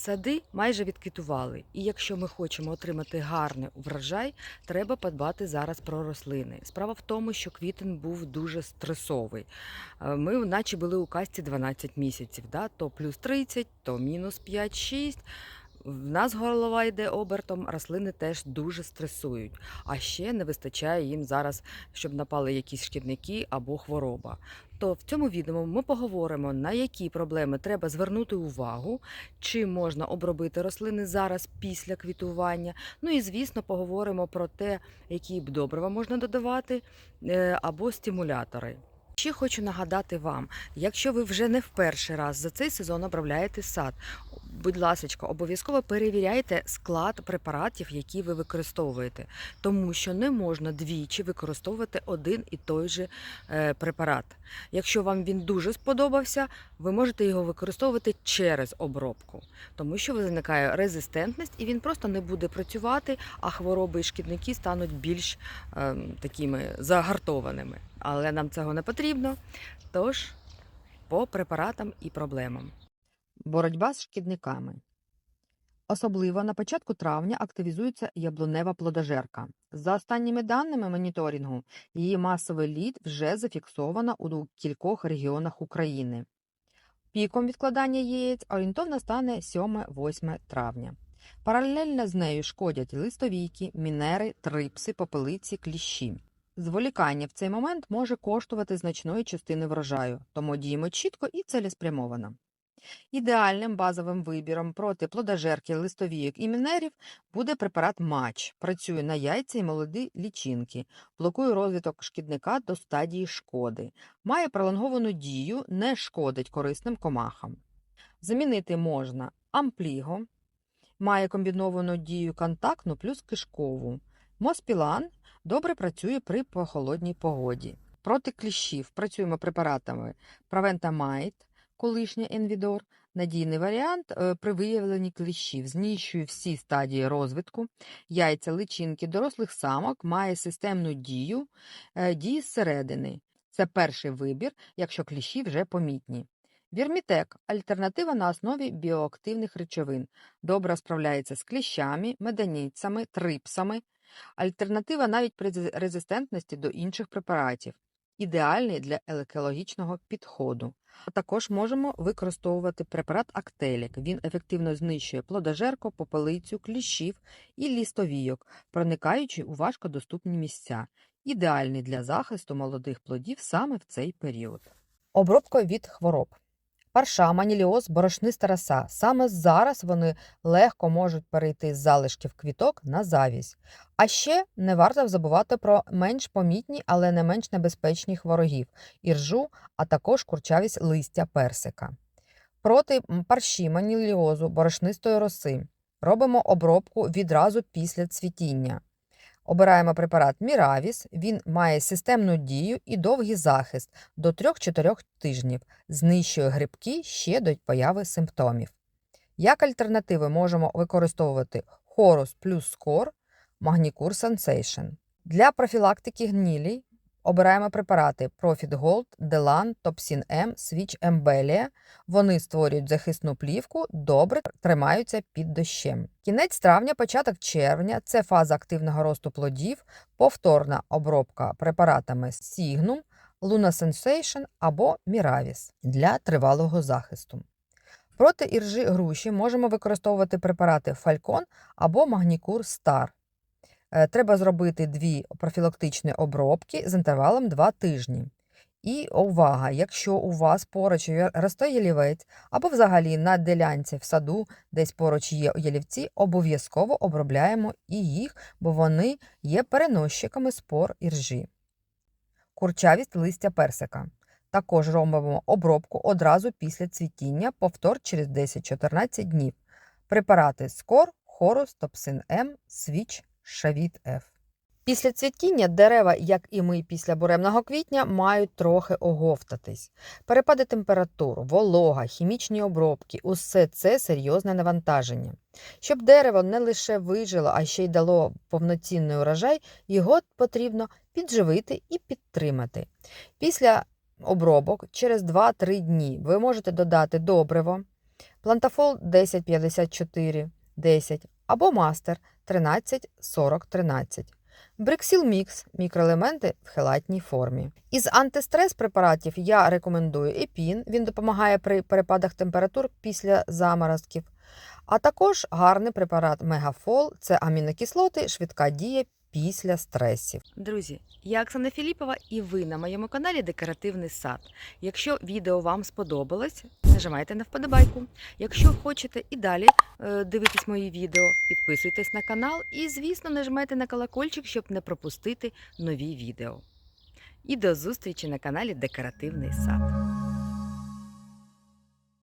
Сади майже відквітували, і якщо ми хочемо отримати гарний врожай, треба подбати зараз про рослини. Справа в тому, що квітень був дуже стресовий. Е, Ми наче були у касті 12 місяців, да? то плюс 30, то мінус 5-6. В нас голова йде обертом, рослини теж дуже стресують. А ще не вистачає їм зараз, щоб напали якісь шкідники або хвороба. То в цьому відео ми поговоримо, на які проблеми треба звернути увагу, чим можна обробити рослини зараз після квітування. Ну і звісно, поговоримо про те, які б добрива можна додавати е, або стимулятори. Ще хочу нагадати вам, якщо ви вже не в перший раз за цей сезон обробляєте сад, будь ласка, обов'язково перевіряйте склад препаратів, які ви використовуєте, тому що не можна двічі використовувати один і той же е, препарат. Якщо вам він дуже сподобався, ви можете його використовувати через обробку, тому що виникає резистентність і він просто не буде працювати, а хвороби і шкідники стануть більш е, такими загартованими. Але нам цього не потрібно. Тож по препаратам і проблемам. Боротьба з шкідниками. Особливо на початку травня активізується яблунева плодожерка. За останніми даними моніторингу, її масовий лід вже зафіксовано у кількох регіонах України. Піком відкладання яєць орієнтовно стане 7-8 травня. Паралельно з нею шкодять листовійки, мінери, трипси, попелиці, кліщі. Зволікання в цей момент може коштувати значної частини врожаю, тому діємо чітко і цілеспрямовано. Ідеальним базовим вибіром проти плодожерки, листовійок і мінерів буде препарат матч. Працює на яйця і молоді лічинки, блокує розвиток шкідника до стадії шкоди, має пролонговану дію, не шкодить корисним комахам. Замінити можна ампліго, має комбіновану дію контактну плюс кишкову. Моспілан добре працює при прохолодній погоді. Проти кліщів працюємо препаратами Правентамайт, колишній Енвідор, надійний варіант е, при виявленні кліщів, знищує всі стадії розвитку, яйця, личинки дорослих самок, має системну дію, е, дії зсередини. Це перший вибір, якщо кліщі вже помітні. Вірмітек альтернатива на основі біоактивних речовин. Добре справляється з кліщами, меданіцями, трипсами. Альтернатива навіть при резистентності до інших препаратів. Ідеальний для екологічного підходу. Також можемо використовувати препарат Актелік. Він ефективно знищує плодожерку, попелицю, кліщів і лістовійок, проникаючи у важкодоступні місця. Ідеальний для захисту молодих плодів саме в цей період. Обробка від хвороб. Парша, маніліоз, борошниста роса. Саме зараз вони легко можуть перейти з залишків квіток на завість. А ще не варто забувати про менш помітні, але не менш небезпечні ворогів – іржу, а також курчавість листя персика. Проти парші, маніліозу, борошнистої роси робимо обробку відразу після цвітіння. Обираємо препарат Міравіс, він має системну дію і довгий захист до 3-4 тижнів, знищує грибки ще до появи симптомів. Як альтернативи можемо використовувати Хорус плюс Скор, Магнікур сенсейшн. Для профілактики гнілій обираємо препарати Profit Gold, Delan, Topsin M, Switch Embelia. Вони створюють захисну плівку, добре тримаються під дощем. Кінець травня, початок червня це фаза активного росту плодів, повторна обробка препаратами Signum, Luna Sensation або Miravis для тривалого захисту. Проти іржи груші можемо використовувати препарати Falcon або Magnicure Star. Е, Треба зробити дві профілактичні обробки з інтервалом 2 тижні. І увага, якщо у вас поруч росте ялівець або взагалі на ділянці в саду, десь поруч є ялівці, обов'язково обробляємо і їх, бо вони є переносчиками спор іржі. Курчавість листя персика. Також робимо обробку одразу після цвітіння, повтор через 10-14 днів. Препарати Скор, Хорус, Топсин М, Свіч, Шавіт Ф. Після цвітіння дерева, як і ми після буремного квітня, мають трохи оговтатись. Перепади температур, волога, хімічні обробки усе це серйозне навантаження. Щоб дерево не лише вижило, а ще й дало повноцінний урожай, його потрібно підживити і підтримати. Після обробок через 2-3 дні ви можете додати добриво, Плантафол 1054 10 або Мастер 13 40 13. Бриксіл Мікс мікроелементи в хелатній формі. Із антистрес препаратів я рекомендую епін. Він допомагає при перепадах температур після заморозків. А також гарний препарат Мегафол це амінокислоти, швидка дія після стресів. Друзі, я Оксана Філіпова і ви на моєму каналі Декоративний сад. Якщо відео вам сподобалось, нажимайте на вподобайку. Якщо хочете і далі е, дивитись мої відео, підписуйтесь на канал і, звісно, нажимайте на колокольчик, щоб не пропустити нові відео. І до зустрічі на каналі Декоративний сад.